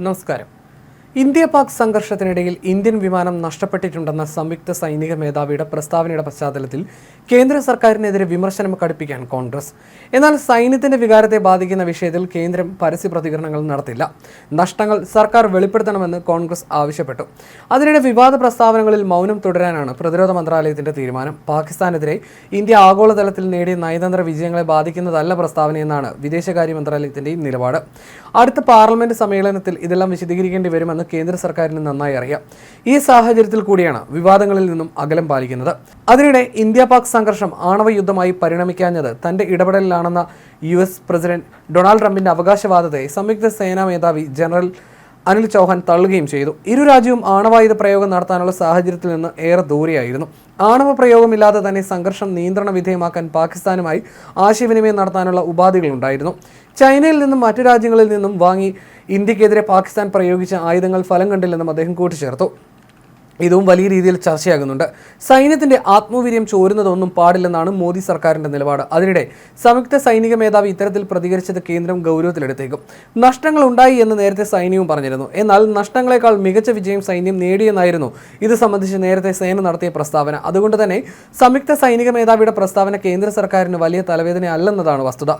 നമസ്കാരം India Pak സംഘർഷത്തിനിടയിൽ Indian വിമാനം നഷ്ടപ്പെട്ടിട്ടുണ്ടെന്ന സംയുക്ത സൈനിക മേധാവിയുടെ പ്രസ്താവനയുടെ പശ്ചാത്തലത്തിൽ കേന്ദ്ര സർക്കാരിനെതിരെ വിമർശനം കടുപ്പിക്കാൻ കോൺഗ്രസ്. എന്നാൽ സൈന്യത്തിന്റെ വികാരത്തെ ബാധിക്കുന്ന വിഷയത്തിൽ കേന്ദ്രം പരസ്യ പ്രതികരണങ്ങൾ നടത്തില്ല. നഷ്ടങ്ങൾ സർക്കാർ വെളിപ്പെടുത്തണമെന്ന് കോൺഗ്രസ് ആവശ്യപ്പെട്ടു. അതിനിടെ വിവാദ പ്രസ്താവനകളിൽ മൗനം തുടരാനാണ് പ്രതിരോധ മന്ത്രാലയത്തിന്റെ തീരുമാനം. പാകിസ്ഥാനെതിരെ ഇന്ത്യ ആഗോളതലത്തിൽ നേടിയ നയതന്ത്ര വിജയങ്ങളെ ബാധിക്കുന്നതല്ല പ്രസ്താവനയെന്നാണ് വിദേശകാര്യ മന്ത്രാലയത്തിന്റെയും നിലപാട്. അടുത്ത പാർലമെന്റ് സമ്മേളനത്തിൽ ഇതെല്ലാം വിശദീകരിക്കേണ്ടി വരുമെന്ന് കേന്ദ്ര സർക്കാരിന് നന്നായി അറിയാം. ഈ സാഹചര്യത്തിൽ കൂടിയാണ് വിവാദങ്ങളിൽ നിന്നും അകലം പാലിക്കുന്നത്. അതിനിടെ ഇന്ത്യ പാക് സംഘർഷം ആണവ യുദ്ധമായി പരിണമിക്കാഞ്ഞത് തന്റെ ഇടപെടലിലാണെന്ന യു എസ് പ്രസിഡന്റ് ഡൊണാൾഡ് ട്രംപിന്റെ അവകാശവാദത്തെ സംയുക്ത സേനാ മേധാവി ജനറൽ അനിൽ ചൗഹാൻ തള്ളുകയും ചെയ്തു. ഇരു രാജ്യവും ആണവായുധ പ്രയോഗം നടത്താനുള്ള സാഹചര്യത്തിൽ നിന്ന് ഏറെ ദൂരെയായിരുന്നു. ആണവ പ്രയോഗമില്ലാതെ തന്നെ സംഘർഷം നിയന്ത്രണ വിധേയമാക്കാൻ പാകിസ്ഥാനുമായി ആശയവിനിമയം നടത്താനുള്ള ഉപാധികളുണ്ടായിരുന്നു. ചൈനയിൽ നിന്നും മറ്റു രാജ്യങ്ങളിൽ നിന്നും വാങ്ങി ഇന്ത്യക്കെതിരെ പാകിസ്ഥാൻ പ്രയോഗിച്ച ആയുധങ്ങൾ ഫലം കണ്ടില്ലെന്നും അദ്ദേഹം കൂട്ടിച്ചേർത്തു. ഇതും വലിയ രീതിയിൽ ചർച്ചയാകുന്നുണ്ട്. സൈന്യത്തിന്റെ ആത്മവീര്യം ചോരുന്നതൊന്നും പാടില്ലെന്നാണ് മോദി സർക്കാരിന്റെ നിലപാട്. അതിനിടെ സംയുക്ത സൈനിക മേധാവി ഇത്തരത്തിൽ പ്രതികരിച്ചത് കേന്ദ്രം ഗൗരവത്തിലെടുത്തേക്കും. നഷ്ടങ്ങൾ ഉണ്ടായി എന്ന് നേരത്തെ സൈന്യവും പറഞ്ഞിരുന്നു. എന്നാൽ നഷ്ടങ്ങളെക്കാൾ മികച്ച വിജയം സൈന്യം നേടിയെന്നായിരുന്നു ഇത് സംബന്ധിച്ച് നേരത്തെ സേന നടത്തിയ പ്രസ്താവന. അതുകൊണ്ട് തന്നെ സംയുക്ത സൈനിക മേധാവിയുടെ പ്രസ്താവന കേന്ദ്ര സർക്കാരിന് വലിയ തലവേദന അല്ലെന്നതാണ് വസ്തുത.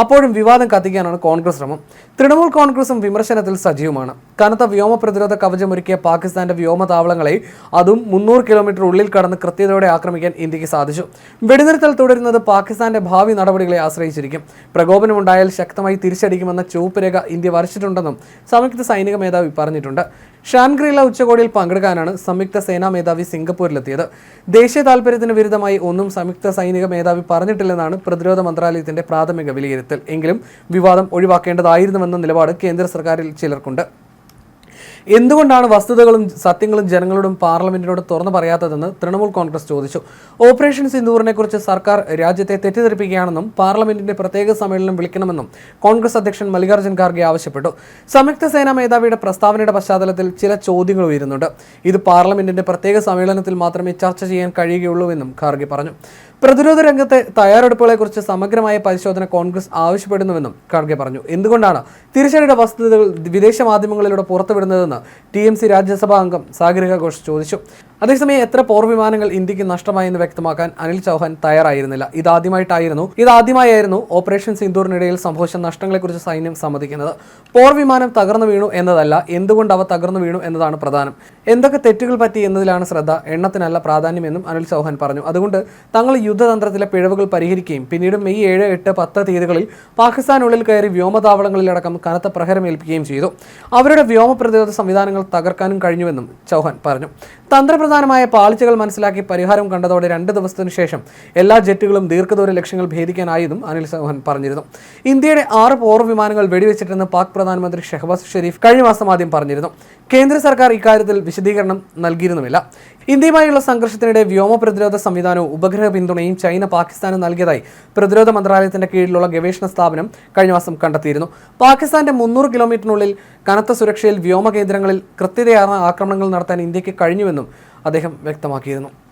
അപ്പോഴും വിവാദം കത്തിക്കാനാണ് കോൺഗ്രസ് ശ്രമം. തൃണമൂൽ കോൺഗ്രസും വിമർശനത്തിൽ സജീവമാണ്. കനത്ത വ്യോമ പ്രതിരോധ കവചമൊരുക്കിയ പാകിസ്ഥാന്റെ വ്യോമതാവളങ്ങളെ അതും മുന്നൂറ് കിലോമീറ്റർ ഉള്ളിൽ കടന്ന് കൃത്യതയോടെ ആക്രമിക്കാൻ ഇന്ത്യയ്ക്ക് സാധിച്ചു. വെടിനിർത്തൽ തുടരുന്നത് പാകിസ്ഥാന്റെ ഭാവി നടപടികളെ ആശ്രയിച്ചിരിക്കും. പ്രകോപനമുണ്ടായാൽ ശക്തമായി തിരിച്ചടിക്കുമെന്ന ചുവപ്പ് രേഖ ഇന്ത്യ വരച്ചിട്ടുണ്ടെന്നും സംയുക്ത സൈനിക മേധാവി പറഞ്ഞിട്ടുണ്ട്. ഷാൻഗ്രീല ഉച്ചകോടിയിൽ പങ്കെടുക്കാനാണ് സംയുക്ത സേനാ മേധാവി സിംഗപ്പൂരിലെത്തിയത്. ദേശീയ താൽപര്യത്തിന് വിരുദ്ധമായി ഒന്നും സംയുക്ത സൈനിക മേധാവി പറഞ്ഞിട്ടില്ലെന്നാണ് പ്രതിരോധ മന്ത്രാലയത്തിന്റെ പ്രാഥമിക വിലയിരുത്തൽ. എങ്കിലും വിവാദം ഒഴിവാക്കേണ്ടതായിരുന്നുവെന്ന നിലപാട് കേന്ദ്ര സർക്കാരിൽ ചിലർക്കുണ്ട്. എന്തുകൊണ്ടാണ് വസ്തുതകളും സത്യങ്ങളും ജനങ്ങളോടും പാർലമെന്റിനോട് തുറന്നു പറയാത്തതെന്ന് തൃണമൂൽ കോൺഗ്രസ് ചോദിച്ചു. ഓപ്പറേഷൻ സിന്ദൂറിനെ കുറിച്ച് സർക്കാർ രാജ്യത്തെ തെറ്റിദ്ധരിപ്പിക്കുകയാണെന്നും പാർലമെന്റിന്റെ പ്രത്യേക സമ്മേളനം വിളിക്കണമെന്നും കോൺഗ്രസ് അധ്യക്ഷൻ മല്ലികാർജുൻ ഖാർഗെ ആവശ്യപ്പെട്ടു. സംയുക്ത സേനാ മേധാവിയുടെ പ്രസ്താവനയുടെ പശ്ചാത്തലത്തിൽ ചില ചോദ്യങ്ങൾ ഉയരുന്നുണ്ട്. ഇത് പാർലമെന്റിന്റെ പ്രത്യേക സമ്മേളനത്തിൽ മാത്രമേ ചർച്ച ചെയ്യാൻ കഴിയുകയുള്ളൂവെന്നും ഖാർഗെ പറഞ്ഞു. പ്രതിരോധ രംഗത്തെ തയ്യാറെടുപ്പുകളെക്കുറിച്ച് സമഗ്രമായ പരിശോധന കോൺഗ്രസ് ആവശ്യപ്പെടുന്നുവെന്നും ഖാർഗെ പറഞ്ഞു. എന്തുകൊണ്ടാണ് തിരിച്ചടിയുടെ വസ്തുതകൾ വിദേശ മാധ്യമങ്ങളിലൂടെ പുറത്തുവിടുന്നതെന്ന് ടി എം സി രാജ്യസഭാ അംഗം സാഗരിക ഘോഷ് ചോദിച്ചു. അതേസമയം എത്ര പോർ വിമാനങ്ങൾ ഇന്ത്യയ്ക്ക് നഷ്ടമായെന്ന് വ്യക്തമാക്കാൻ അനിൽ ചൗഹാൻ തയ്യാറായിരുന്നില്ല. ഇതാദ്യമായിട്ടായിരുന്നു ഇതാദ്യമായായിരുന്നു ഓപ്പറേഷൻ സിന്ദൂറിനിടയിൽ സംഭവിച്ച നഷ്ടങ്ങളെക്കുറിച്ച് സൈന്യം സമ്മതിക്കുന്നത്. പോർ വിമാനം തകർന്നു വീണു എന്നതല്ല എന്തുകൊണ്ട് അവ തകർന്നു വീണു എന്നതാണ് പ്രധാനം. എന്തൊക്കെ തെറ്റുകൾ പറ്റി എന്നതിലാണ് ശ്രദ്ധ എണ്ണത്തിനല്ല പ്രാധാന്യമെന്നും അനിൽ ചൗഹാൻ പറഞ്ഞു. അതുകൊണ്ട് തങ്ങൾ യുദ്ധതന്ത്രത്തിലെ പിഴവുകൾ പരിഹരിക്കുകയും പിന്നീട് മെയ് ഏഴ് എട്ട് പത്ത് തീയതികളിൽ പാകിസ്ഥാനുള്ളിൽ കയറി വ്യോമതാവളങ്ങളിലടക്കം കനത്ത പ്രഹരമേൽപ്പിക്കുകയും ചെയ്തു. അവരുടെ വ്യോമ പ്രതിരോധ സംവിധാനങ്ങൾ തകർക്കാനും കഴിഞ്ഞുവെന്നും ചൗഹാൻ പറഞ്ഞു. തന്ത്രപ്രധാനമായ പാളിച്ചകൾ മനസ്സിലാക്കി പരിഹാരം കണ്ടതോടെ രണ്ട് ദിവസത്തിനു ശേഷം എല്ലാ ജെറ്റുകളും ദീർഘദൂര ലക്ഷ്യങ്ങൾ ഭേദിക്കാനായതും അനിൽ ചൗഹാൻ പറഞ്ഞിരുന്നു. ഇന്ത്യയുടെ ആറ് പോർ വിമാനങ്ങൾ വെടിവെച്ചിട്ടെന്ന് പാക് പ്രധാനമന്ത്രി ഷെഹബാസ് ഷെരീഫ് കഴിഞ്ഞ മാസം ആദ്യം പറഞ്ഞിരുന്നു. കേന്ദ്ര സർക്കാർ ഇക്കാര്യത്തിൽ വിശദീകരണം നൽകിയിരുന്നുമില്ല. ഇന്ത്യയുമായുള്ള സംഘർഷത്തിനിടെ വ്യോമ പ്രതിരോധ സംവിധാനവും ഉപഗ്രഹ പിന്തുണയും ചൈന പാകിസ്ഥാന് നൽകിയതായി പ്രതിരോധ മന്ത്രാലയത്തിന്റെ കീഴിലുള്ള ഗവേഷണ സ്ഥാപനം കഴിഞ്ഞ മാസം കണ്ടെത്തിയിരുന്നു. പാകിസ്ഥാന്റെ മുന്നൂറ് കിലോമീറ്ററിനുള്ളിൽ കനത്ത സുരക്ഷയിൽ വ്യോമ കേന്ദ്രങ്ങളിൽ കൃത്യതയാർന്ന ആക്രമണങ്ങൾ നടത്താൻ ഇന്ത്യയ്ക്ക് കഴിഞ്ഞുവെന്നും അദ്ദേഹം വ്യക്തമാക്കിയിരുന്നു.